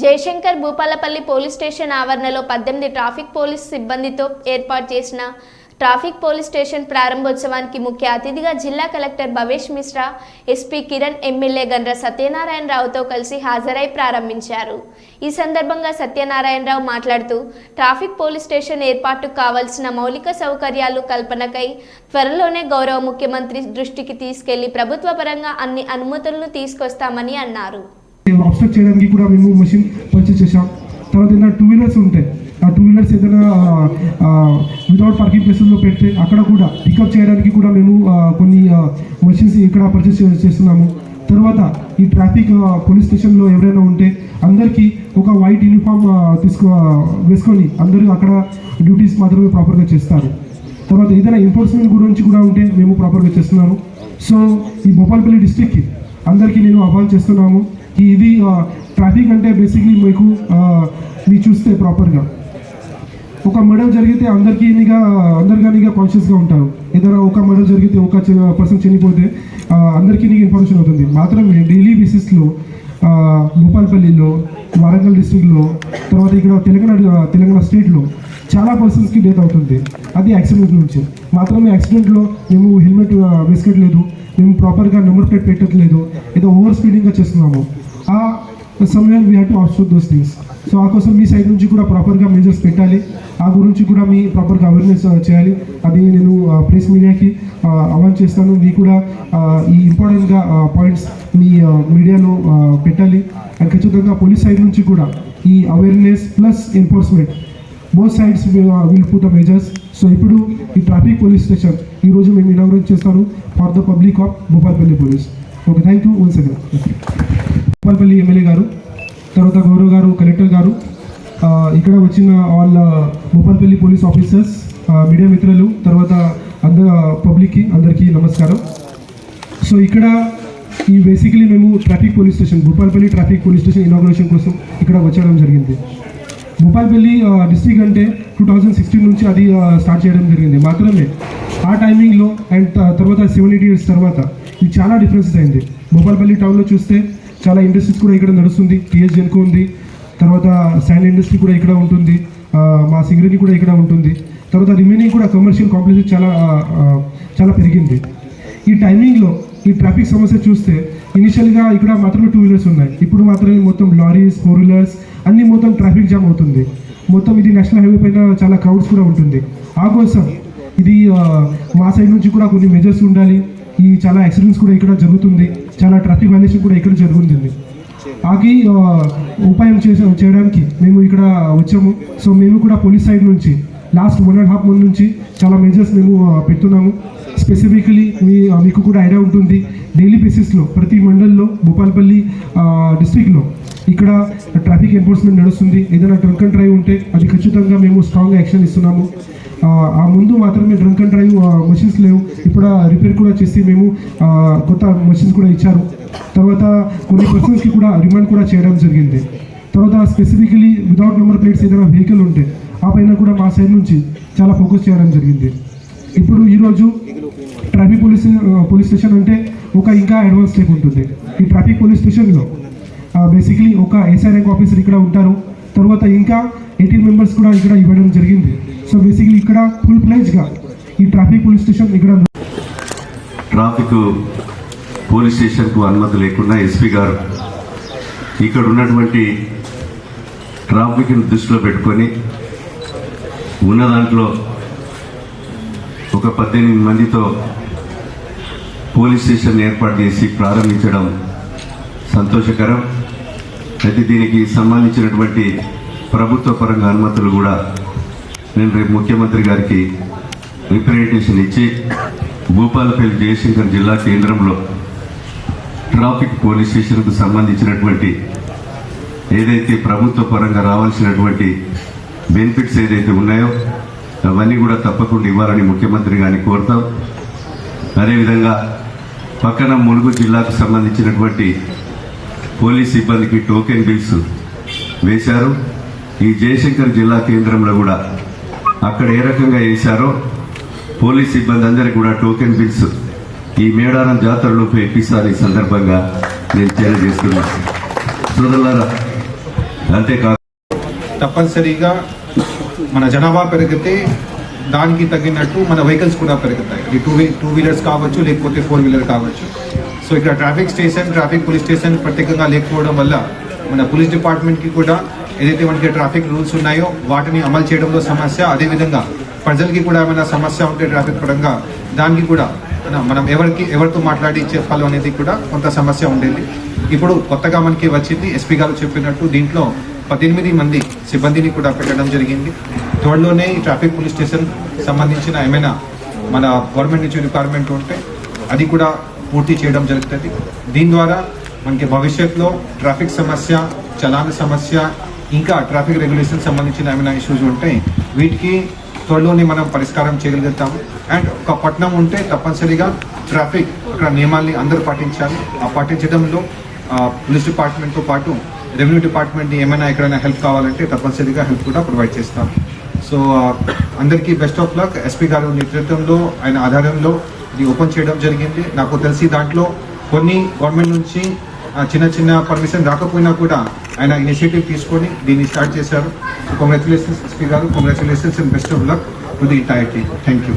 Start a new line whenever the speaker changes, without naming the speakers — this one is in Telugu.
జయశంకర్ భూపాలపల్లి పోలీస్ స్టేషన్ ఆవరణలో పద్దెనిమిది ట్రాఫిక్ పోలీస్ సిబ్బందితో ఏర్పాటు చేసిన ట్రాఫిక్ పోలీస్ స్టేషన్ ప్రారంభోత్సవానికి ముఖ్య అతిథిగా జిల్లా collector Bhavesh Mishra SP Kiran MLA Gandra సత్యనారాయణరావుతో కలిసి హాజరై ప్రారంభించారు. ఈ సందర్భంగా సత్యనారాయణరావు మాట్లాడుతూ ట్రాఫిక్ పోలీస్ స్టేషన్ ఏర్పాటుకు కావలసిన మౌలిక సౌకర్యాలు కల్పనకై త్వరలోనే గౌరవ ముఖ్యమంత్రి దృష్టికి తీసుకెళ్ళి ప్రభుత్వ పరంగా అన్ని అనుమతులను తీసుకొస్తామని అన్నారు.
ఆబ్స్ట్రక్ట్ చేయడానికి కూడా మేము మెషిన్ పర్చేస్ చేసాం తర్వాత ఏదైనా టూ వీలర్స్ ఉంటాయి ఆ టూ వీలర్స్ ఏదైనా వితౌట్ పార్కింగ్ ప్లేసెస్లో పెడితే అక్కడ కూడా పికప్ చేయడానికి కూడా మేము కొన్ని మెషిన్స్ ఇక్కడ పర్చేస్ చేస్తున్నాము. తర్వాత ఈ ట్రాఫిక్ పోలీస్ స్టేషన్లో ఎవరైనా ఉంటే అందరికీ ఒక వైట్ యూనిఫామ్ తీసుకో వేసుకొని అందరూ అక్కడ డ్యూటీస్ మాత్రమే ప్రాపర్గా చేస్తారు. తర్వాత ఏదైనా ఎన్ఫోర్స్మెంట్ గురించి కూడా ఉంటే మేము ప్రాపర్గా చేస్తున్నాము. సో ఈ భోపాల్పల్లి డిస్టిక్కి అందరికీ నేను ఆహ్వాన్ చేస్తున్నాము. ఇది ట్రాఫిక్ uh, అంటే బేసిక్లీ మీకు uh, మీరు చూస్తే ప్రాపర్గా ఒక మర్డర్ జరిగితే అందరికీ ఇనిగా అందరికనిగా కాన్షియస్గా ఉంటారు. ఏదైనా ఒక మర్డర్ జరిగితే ఒక పర్సన్ చనిపోతే uh, అందరికీ నీకు ఇన్ఫర్మేషన్ అవుతుంది. మాత్రమే డైలీ బేసిస్లో భూపాల్పల్లిలో వరంగల్ డిస్టిక్లో తర్వాత ఇక్కడ తెలంగాణ తెలంగాణ స్టేట్లో చాలా పర్సన్స్కి డెత్ అవుతుంది. అది యాక్సిడెంట్ నుంచి. మాత్రమే యాక్సిడెంట్లో మేము హెల్మెట్ వేసుకోవట్లేదు మేము ప్రాపర్గా నెంబర్ ప్లేట్ పెట్టట్లేదు. ఏదో ఓవర్ స్పీడింగ్గా చేస్తున్నాము. ఆ we have to observe those things so ఆ కోసం మీ సైడ్ నుంచి కూడా ప్రాపర్గా మెజర్స్ పెట్టాలి. ఆ గురించి కూడా మీ ప్రాపర్గా అవేర్నెస్ చేయాలి. అది నేను ప్రెస్ మీడియాకి అవాన్ చేస్తాను. మీ కూడా ఈ ఇంపార్టెంట్గా పాయింట్స్ మీ మీడియాలో పెట్టాలి. అండ్ ఖచ్చితంగా పోలీస్ సైడ్ నుంచి కూడా ఈ awareness plus enforcement both sides will put a measures so ఇప్పుడు ఈ ట్రాఫిక్ పోలీస్ స్టేషన్ ఈ రోజు మేము ఇనాగ్రేట్ చేస్తాను for the public of Bhupalpalli police okay thank you one second Bhupalpalli MLA గారు తర్వాత గౌరవ్ గారు కలెక్టర్ గారు ఇక్కడ వచ్చిన వాళ్ళ భూపాల్పల్లి పోలీస్ ఆఫీసర్స్ మీడియా మిత్రులు తర్వాత అందరు పబ్లిక్కి అందరికీ నమస్కారం. సో ఇక్కడ ఈ బేసికలీ మేము traffic police station Bhupalpally traffic police station inauguration కోసం ఇక్కడ వచ్చడం జరిగింది. భూపాల్పల్లి డిస్ట్రిక్ట్ అంటే టూ థౌజండ్ సిక్స్టీన్ నుంచి అది స్టార్ట్ చేయడం జరిగింది. మాత్రమే ఆ టైమింగ్లో అండ్ తర్వాత సెవెన్ ఎయిట్ ఇయర్స్ తర్వాత ఇది చాలా డిఫరెన్సెస్ అయింది. భూపాల్పల్లి టౌన్లో చూస్తే చాలా ఇండస్ట్రీస్ కూడా ఇక్కడ నడుస్తుంది టీఎస్ జెన్కో ఉంది తర్వాత శాండ్ ఇండస్ట్రీ కూడా ఇక్కడ ఉంటుంది మా సింగరేణి కూడా ఇక్కడ ఉంటుంది. తర్వాత రిమైనింగ్ కూడా కమర్షియల్ కాంప్లెక్స్ చాలా చాలా పెరిగింది. ఈ టైమింగ్లో ఈ ట్రాఫిక్ సమస్య చూస్తే ఇనిషియల్గా ఇక్కడ మాత్రమే టూ వీలర్స్ ఉన్నాయి. ఇప్పుడు మాత్రమే మొత్తం లారీస్ ఫోర్ వీలర్స్ అన్నీ మొత్తం ట్రాఫిక్ జామ్ అవుతుంది. మొత్తం ఇది నేషనల్ హైవే పైన చాలా క్రౌడ్స్ కూడా ఉంటుంది. ఆ కోసం ఇది మా సైడ్ నుంచి కూడా కొన్ని మెజర్స్ ఉండాలి. ఈ చాలా యాక్సిడెంట్స్ కూడా ఇక్కడ జరుగుతుంది. చాలా ట్రాఫిక్ వైలేషన్ కూడా ఇక్కడ జరుగుతుంది. ఆకి ఉపాయం చేసే చేయడానికి మేము ఇక్కడ వచ్చాము. సో మేము కూడా పోలీస్ సైడ్ నుంచి last one and half month నుంచి చాలా మెజర్స్ మేము పెడుతున్నాము. స్పెసిఫికలీ మీ మీకు కూడా ఐడియా ఉంటుంది. డైలీ బేసిస్లో ప్రతి మండల్లో భూపాల్పల్లి డిస్ట్రిక్ట్లో ఇక్కడ ట్రాఫిక్ ఎన్ఫోర్స్మెంట్ నడుస్తుంది. ఏదైనా డ్రంక్ అండ్ డ్రైవ్ ఉంటే అది ఖచ్చితంగా మేము స్ట్రాంగ్ యాక్షన్ ఇస్తున్నాము. ఆ, ముందు మాత్రమే డ్రంక్ అండ్ డ్రైవ్ మషిన్స్ లేవు. ఇప్పుడు రిపేర్ కూడా చేసి మేము కొత్త మషిన్స్ కూడా ఇచ్చారు. తర్వాత కొన్ని పర్సన్స్కి కూడా రిమాండ్ కూడా చేయడం జరిగింది. తర్వాత స్పెసిఫికలీ వితౌట్ నెంబర్ ప్లేట్స్ ఏదైనా వెహికల్ ఉంటే ఆ పైన కూడా మా సైడ్ నుంచి చాలా ఫోకస్ చేయడం జరిగింది. ఇప్పుడు ఈరోజు ట్రాఫిక్ పోలీస్ పోలీస్ స్టేషన్ అంటే ఒక ఇంకా అడ్వాన్స్ స్టెప్ ఉంటుంది. ఈ ట్రాఫిక్ పోలీస్ స్టేషన్లో బేసిక్లీ ఒక ఎస్ఐ ర్యాంక్ ఆఫీసర్ ఇక్కడ ఉంటారు. తర్వాత ఇంకా ఎయిటీన్ మెంబర్స్ కూడా ఇక్కడ ఇవ్వడం జరిగింది. సో బేసిక్లీ ఇక్కడ ఫుల్ ప్లేజ్గా ఈ ట్రాఫిక్ పోలీస్ స్టేషన్ ఇక్కడ
ట్రాఫిక్ పోలీస్ స్టేషన్కు అనుమతి లేకుండా ఎస్పీ గారు ఇక్కడ ఉన్నటువంటి ట్రాఫిక్ని దృష్టిలో పెట్టుకొని ఉన్న దాంట్లో ఒక పద్దెనిమిది మందితో పోలీస్ స్టేషన్ ఏర్పాటు చేసి ప్రారంభించడం సంతోషకరం. అయితే దీనికి సంబంధించినటువంటి ప్రభుత్వ పరంగా అనుమతులు కూడా నేను రేపు ముఖ్యమంత్రి గారికి రిప్రజెంటేషన్ ఇచ్చి భూపాలపల్లి జయశంకర్ జిల్లా కేంద్రంలో ట్రాఫిక్ పోలీస్ స్టేషన్కు సంబంధించినటువంటి ఏదైతే ప్రభుత్వ పరంగా రావాల్సినటువంటి బెనిఫిట్స్ ఏదైతే ఉన్నాయో అవన్నీ కూడా తప్పకుండా ఇవ్వాలని ముఖ్యమంత్రి గారిని కోరుతాం. అదేవిధంగా పక్కన ములుగు జిల్లాకు సంబంధించినటువంటి పోలీస్ సిబ్బందికి టోకెన్ బిల్స్ వేశారు. ఈ జయశంకర్ జిల్లా కేంద్రంలో కూడా అక్కడ ఏ రకంగా వేశారో పోలీస్ సిబ్బంది అందరికీ కూడా టోకెన్ బిల్స్ ఈ మేడారం జాతరలోపు ఇప్పిస్తారు. ఈ సందర్భంగా నేను తెలియజేస్తున్నాను. సోదరులారా అంతేకాదు
తప్పనిసరిగా మన జనాభా పెరిగితే దానికి తగినట్టు మన వెహికల్స్ కూడా పెరుగుతాయి. ఇది టూ వీ టూ వీలర్స్ కావచ్చు లేకపోతే ఫోర్ వీలర్ కావచ్చు. సో ఇక్కడ traffic station traffic police station ప్రత్యేకంగా లేకపోవడం వల్ల మన పోలీస్ డిపార్ట్మెంట్కి కూడా ఏదైతే మనకి ట్రాఫిక్ రూల్స్ ఉన్నాయో వాటిని అమలు చేయడంలో సమస్య అదేవిధంగా ప్రజలకి కూడా ఏమైనా సమస్య ఉంటే ట్రాఫిక్ పరంగా దానికి కూడా మన- మనం ఎవరికి ఎవరితో మాట్లాడి చెప్పాలో అనేది కూడా కొంత సమస్య ఉండేది. ఇప్పుడు కొత్తగా మనకి వచ్చింది ఎస్పీ గారు చెప్పినట్టు దీంట్లో పద్దెనిమిది మంది సిబ్బందిని కూడా పెట్టడం జరిగింది. త్వరలోనే ఈ ట్రాఫిక్ పోలీస్ స్టేషన్ సంబంధించిన ఏమైనా మన గవర్నమెంట్ నుంచి రిక్వైర్మెంట్ ఉంటే అది కూడా పూర్తి చేయడం జరుగుతుంది. దీని ద్వారా మనకి భవిష్యత్తులో ట్రాఫిక్ సమస్య చలాన సమస్య ఇంకా ట్రాఫిక్ రెగ్యులేషన్ సంబంధించిన ఏమైనా ఇష్యూస్ ఉంటే వీటికి త్వరలోనే మనం పరిష్కారం చేయగలుగుతాము అండ్ ఒక పట్టణం ఉంటే తప్పనిసరిగా ట్రాఫిక్ అక్కడ నియమాల్ని అందరూ పాటించాలి. ఆ పాటించడంలో పోలీస్ డిపార్ట్మెంట్తో పాటు రెవెన్యూ డిపార్ట్మెంట్ ఏమైనా ఎక్కడైనా హెల్ప్ కావాలంటే తప్పనిసరిగా హెల్ప్ కూడా ప్రొవైడ్ చేస్తాం. సో అందరికీ బెస్ట్ ఆఫ్ లక్ ఎస్పీ గారు నేతృత్వంలో ఆయన ఆధారంలో ఇది ఓపెన్ చేయడం జరిగింది. నాకు తెలిసి దాంట్లో కొన్ని గవర్నమెంట్ నుంచి చిన్న చిన్న పర్మిషన్ రాకపోయినా కూడా ఆయన ఇనిషియేటివ్ తీసుకొని దీన్ని స్టార్ట్ చేశారు. సో కంగ్రాచులేషన్స్ ఎస్పీ గారు. Congratulations and best of luck to the entire team thank you